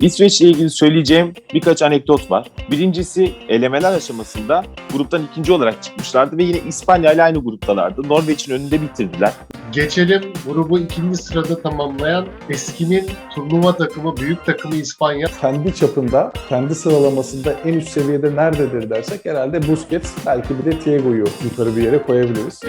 İsveç ile ilgili söyleyeceğim birkaç anekdot var. Birincisi elemeler aşamasında gruptan ikinci olarak çıkmışlardı ve yine İspanya ile aynı gruptalardı. Norveç'in önünde bitirdiler. Geçelim grubu ikinci sırada tamamlayan eskinin turnuva takımı, büyük takımı İspanya. kendi çapında, kendi sıralamasında en üst seviyede nerededir dersek herhalde Busquets, belki bir de Thiago'yu yukarı bir yere koyabiliriz.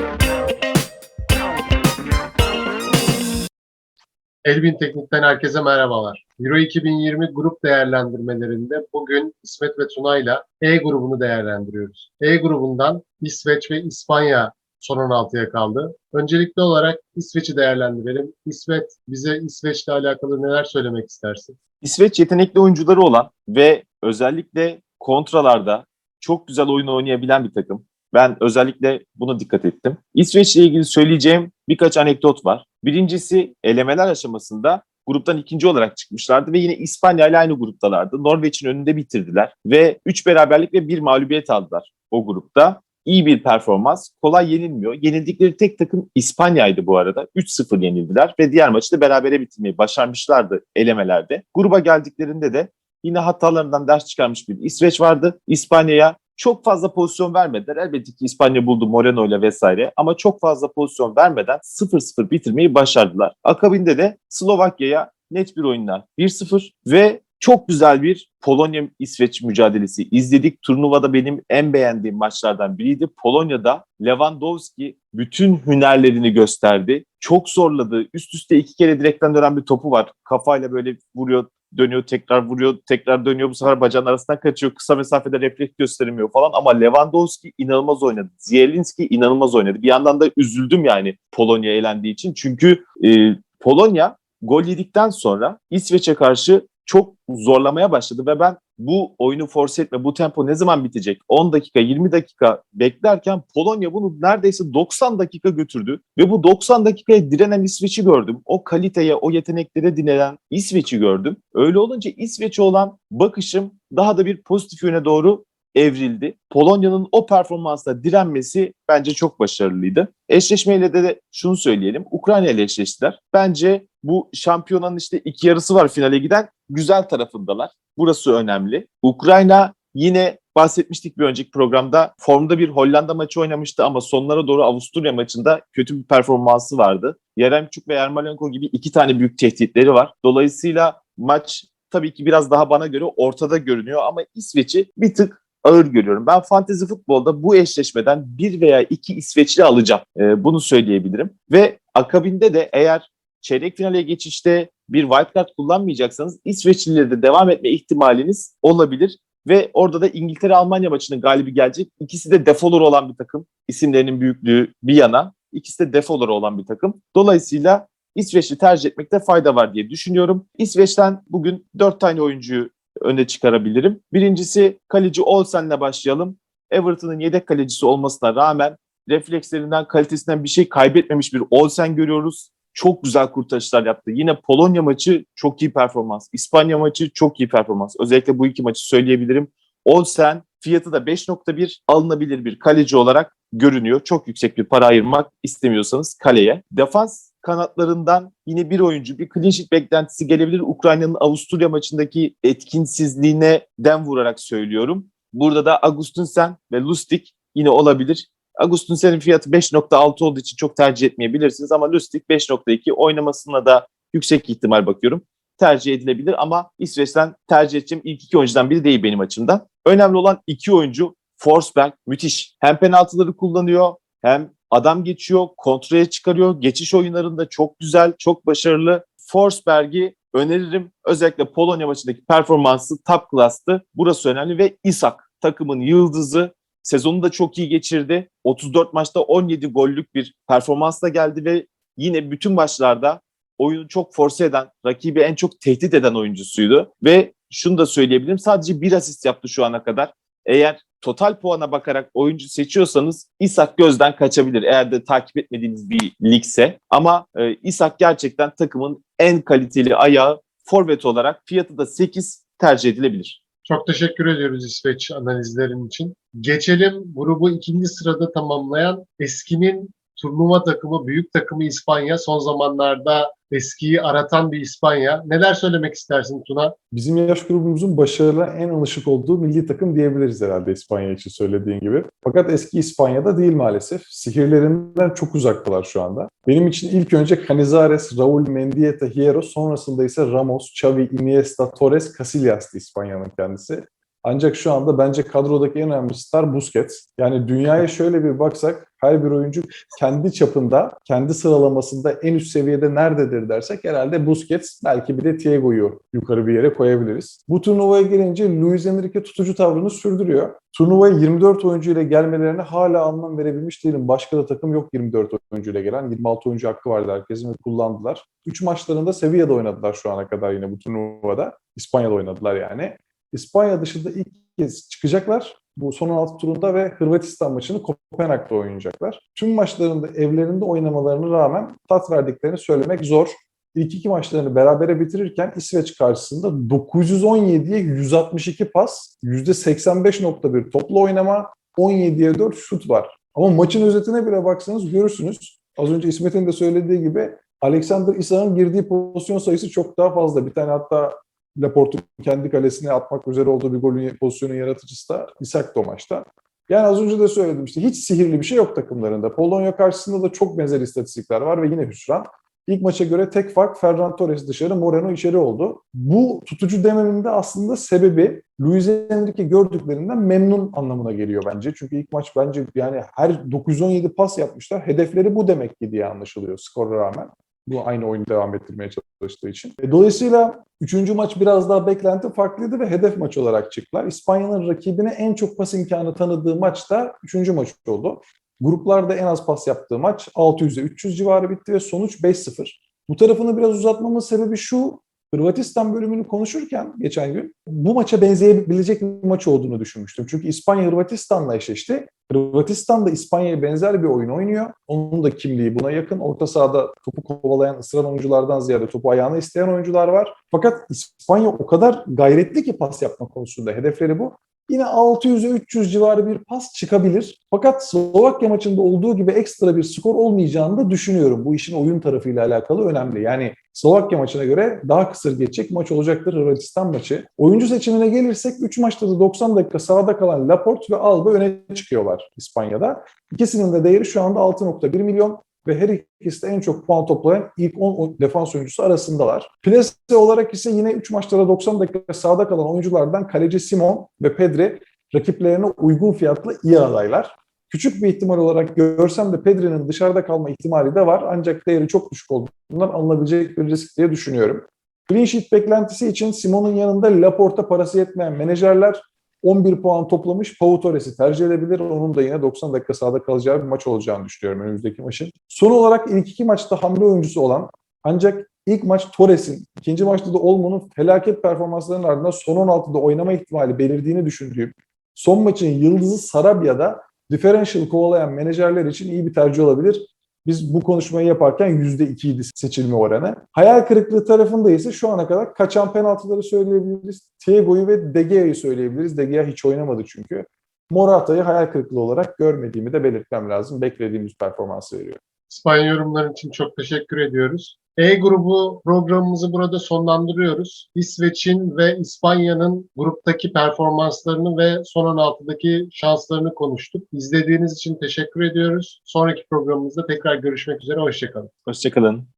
Elbin Teknik'ten herkese merhabalar. Euro 2020 grup değerlendirmelerinde bugün İsmet ve Tuna'yla E grubunu değerlendiriyoruz. E grubundan İsveç ve İspanya son 16'ya kaldı. Öncelikli olarak İsveç'i değerlendirelim. İsmet bize İsveç'le alakalı neler söylemek istersin? İsveç yetenekli oyuncuları olan ve özellikle kontralarda çok güzel oyun oynayabilen bir takım. Ben özellikle buna dikkat ettim. İsveç ile ilgili söyleyeceğim birkaç anekdot var. Birincisi elemeler aşamasında gruptan ikinci olarak çıkmışlardı ve yine İspanya ile aynı gruptalardı. Norveç'in önünde bitirdiler ve 3 beraberlik ve 1 mağlubiyet aldılar o grupta. İyi bir performans. Kolay yenilmiyor. Yenildikleri tek takım İspanya'ydı bu arada. 3-0 yenildiler ve diğer maçı da berabere bitirmeyi başarmışlardı elemelerde. Gruba geldiklerinde de yine hatalarından ders çıkarmış bir İsveç vardı. İspanya'ya çok fazla pozisyon vermediler. Elbette ki İspanya buldu Moreno ile vesaire ama çok fazla pozisyon vermeden 0-0 bitirmeyi başardılar. Akabinde de Slovakya'ya net bir oyunla 1-0 ve çok güzel bir Polonya-İsveç mücadelesi izledik. Turnuvada benim en beğendiğim maçlardan biriydi. Polonya'da Lewandowski bütün hünerlerini gösterdi. Çok zorladı. Üst üste iki kere direkten dönen bir topu var. Kafayla böyle vuruyor, dönüyor, tekrar vuruyor, tekrar dönüyor. Bu sefer bacağın arasından kaçıyor. Kısa mesafede refleks gösteremiyor falan. Ama Lewandowski inanılmaz oynadı. Zielinski inanılmaz oynadı. Bir yandan da üzüldüm yani Polonya elendiği için. Çünkü e, Polonya gol yedikten sonra İsveç'e karşı çok zorlamaya başladı ve ben bu oyunu force etme, bu tempo ne zaman bitecek? 10 dakika, 20 dakika beklerken Polonya bunu neredeyse 90 dakika götürdü ve bu 90 dakikaya direnen İsveç'i gördüm. O kaliteye, o yeteneklere direnen İsveç'i gördüm. Öyle olunca İsveç'e olan bakışım daha da bir pozitif yöne doğru evrildi. Polonya'nın o performansla direnmesi bence çok başarılıydı. Eşleşmeyle de, de şunu söyleyelim. Ukrayna ile eşleştiler. Bence bu şampiyonanın işte iki yarısı var finale giden. Güzel tarafındalar. Burası önemli. Ukrayna yine bahsetmiştik bir önceki programda. Formda bir Hollanda maçı oynamıştı ama sonlara doğru Avusturya maçında kötü bir performansı vardı. Yaremçuk ve Yarmolenko gibi iki tane büyük tehditleri var. Dolayısıyla maç tabii ki biraz daha bana göre ortada görünüyor ama İsveç'i bir tık ağır görüyorum. Ben fantezi futbolda bu eşleşmeden bir veya iki İsveçli alacağım. Ee, bunu söyleyebilirim. Ve akabinde de eğer çeyrek finale geçişte bir wildcard kullanmayacaksanız İsveçlileri de devam etme ihtimaliniz olabilir. Ve orada da İngiltere-Almanya maçının galibi gelecek. İkisi de defolar olan bir takım. İsimlerinin büyüklüğü bir yana. İkisi de defolar olan bir takım. Dolayısıyla İsveç'i tercih etmekte fayda var diye düşünüyorum. İsveç'ten bugün dört tane oyuncuyu öne çıkarabilirim. Birincisi kaleci Olsen'le başlayalım. Everton'ın yedek kalecisi olmasına rağmen reflekslerinden, kalitesinden bir şey kaybetmemiş bir Olsen görüyoruz. Çok güzel kurtarışlar yaptı. Yine Polonya maçı çok iyi performans. İspanya maçı çok iyi performans. Özellikle bu iki maçı söyleyebilirim. Olsen fiyatı da 5.1 alınabilir bir kaleci olarak görünüyor. Çok yüksek bir para ayırmak istemiyorsanız kaleye. Defans kanatlarından yine bir oyuncu, bir clean sheet beklentisi gelebilir. Ukrayna'nın Avusturya maçındaki etkinsizliğine dem vurarak söylüyorum. Burada da Agustinsen ve Lustig yine olabilir. Agustinsen'in fiyatı 5.6 olduğu için çok tercih etmeyebilirsiniz ama Lustig 5.2 oynamasına da yüksek ihtimal bakıyorum. Tercih edilebilir ama İsveç'ten tercih edeceğim ilk iki oyuncudan biri değil benim açımdan. Önemli olan iki oyuncu Forsberg müthiş. Hem penaltıları kullanıyor hem adam geçiyor, kontraya çıkarıyor. Geçiş oyunlarında çok güzel, çok başarılı. Forsberg'i öneririm. Özellikle Polonya maçındaki performansı top class'tı. Burası önemli ve Isak takımın yıldızı. Sezonu da çok iyi geçirdi. 34 maçta 17 gollük bir performansla geldi ve yine bütün maçlarda oyunu çok force eden, rakibi en çok tehdit eden oyuncusuydu. Ve şunu da söyleyebilirim sadece bir asist yaptı şu ana kadar. Eğer total puana bakarak oyuncu seçiyorsanız İsak gözden kaçabilir eğer de takip etmediğiniz bir ligse. Ama e, İsak gerçekten takımın en kaliteli ayağı forvet olarak fiyatı da 8 tercih edilebilir. Çok teşekkür ediyoruz İsveç analizlerin için. Geçelim grubu ikinci sırada tamamlayan eskinin turnuva takımı, büyük takımı İspanya. Son zamanlarda eskiyi aratan bir İspanya. Neler söylemek istersin Tuna? Bizim yaş grubumuzun başarılı en alışık olduğu milli takım diyebiliriz herhalde İspanya için söylediğin gibi. Fakat eski İspanya'da değil maalesef. Sihirlerinden çok uzaktalar şu anda. Benim için ilk önce Canizares, Raul Mendieta, Hierro, sonrasında ise Ramos, Xavi, Iniesta, Torres, Casillas'tı İspanya'nın kendisi. Ancak şu anda bence kadrodaki en önemli star Busquets. Yani dünyaya şöyle bir baksak her bir oyuncu kendi çapında, kendi sıralamasında en üst seviyede nerededir dersek herhalde Busquets belki bir de Thiago'yu yukarı bir yere koyabiliriz. Bu turnuvaya gelince Luis Enrique tutucu tavrını sürdürüyor. Turnuvaya 24 oyuncu ile gelmelerine hala anlam verebilmiş değilim. Başka da takım yok 24 oyuncu ile gelen. 26 oyuncu hakkı vardı herkesin ve kullandılar. 3 maçlarında Sevilla'da oynadılar şu ana kadar yine bu turnuvada. İspanya'da oynadılar yani. İspanya dışında ilk kez çıkacaklar. Bu son 16 turunda ve Hırvatistan maçını Kopenhag'da oynayacaklar. Tüm maçlarında evlerinde oynamalarına rağmen tat verdiklerini söylemek zor. İlk iki maçlarını berabere bitirirken İsveç karşısında 917'ye 162 pas, %85.1 toplu oynama, 17'ye 4 şut var. Ama maçın özetine bile baksanız görürsünüz. Az önce İsmet'in de söylediği gibi Alexander Isak'ın girdiği pozisyon sayısı çok daha fazla. Bir tane hatta Laporte'un kendi kalesine atmak üzere olduğu bir golün pozisyonun yaratıcısı da Isak da o maçta. Yani az önce de söyledim işte hiç sihirli bir şey yok takımlarında. Polonya karşısında da çok benzer istatistikler var ve yine hüsran. İlk maça göre tek fark Ferran Torres dışarı, Moreno içeri oldu. Bu tutucu dememin de aslında sebebi Luis Enrique gördüklerinden memnun anlamına geliyor bence. Çünkü ilk maç bence yani her 917 pas yapmışlar. Hedefleri bu demek ki diye anlaşılıyor skora rağmen. Bu aynı oyunu devam ettirmeye çalıştığı için. E, Dolayısıyla üçüncü maç biraz daha beklenti farklıydı ve hedef maç olarak çıktılar. İspanya'nın rakibine en çok pas imkanı tanıdığı maç da üçüncü maç oldu. Gruplarda en az pas yaptığı maç 600'e 300 civarı bitti ve sonuç 5-0. Bu tarafını biraz uzatmamın sebebi şu, Hırvatistan bölümünü konuşurken geçen gün bu maça benzeyebilecek bir maç olduğunu düşünmüştüm. Çünkü İspanya Hırvatistan'la eşleşti. Hırvatistan da İspanya'ya benzer bir oyun oynuyor. Onun da kimliği buna yakın. Orta sahada topu kovalayan, ısıran oyunculardan ziyade topu ayağına isteyen oyuncular var. Fakat İspanya o kadar gayretli ki pas yapma konusunda. Hedefleri bu. Yine 600'e 300 civarı bir pas çıkabilir. Fakat Slovakya maçında olduğu gibi ekstra bir skor olmayacağını da düşünüyorum. Bu işin oyun tarafıyla alakalı önemli. Yani Slovakya maçına göre daha kısır geçecek maç olacaktır Hırvatistan maçı. Oyuncu seçimine gelirsek 3 maçta da 90 dakika sahada kalan Laporte ve Alba öne çıkıyorlar İspanya'da. İkisinin de değeri şu anda 6.1 milyon ve her ikisi de en çok puan toplayan ilk 10 defans oyuncusu arasındalar. Plase olarak ise yine 3 maçta da 90 dakika sahada kalan oyunculardan kaleci Simon ve Pedri rakiplerine uygun fiyatlı iyi adaylar. Küçük bir ihtimal olarak görsem de Pedri'nin dışarıda kalma ihtimali de var. Ancak değeri çok düşük olduğundan alınabilecek bir risk diye düşünüyorum. Clean sheet beklentisi için Simon'un yanında Laporta parası yetmeyen menajerler 11 puan toplamış Pau Torres'i tercih edebilir. Onun da yine 90 dakika sahada kalacağı bir maç olacağını düşünüyorum önümüzdeki maçın. Son olarak ilk iki maçta hamle oyuncusu olan ancak ilk maç Torres'in, ikinci maçta da Olmo'nun felaket performanslarının ardından son 16'da oynama ihtimali belirdiğini düşündüğüm son maçın yıldızı Sarabya'da differential kovalayan menajerler için iyi bir tercih olabilir. Biz bu konuşmayı yaparken %2 idi seçilme oranı. Hayal kırıklığı tarafında ise şu ana kadar kaçan penaltıları söyleyebiliriz. Thiago'yu ve De Gea'yı söyleyebiliriz. De Gea hiç oynamadı çünkü. Morata'yı hayal kırıklığı olarak görmediğimi de belirtmem lazım. Beklediğimiz performansı veriyor. İspanya yorumların için çok teşekkür ediyoruz. E grubu programımızı burada sonlandırıyoruz. İsveç'in ve İspanya'nın gruptaki performanslarını ve son 16'daki şanslarını konuştuk. İzlediğiniz için teşekkür ediyoruz. Sonraki programımızda tekrar görüşmek üzere. Hoşçakalın. Hoşçakalın.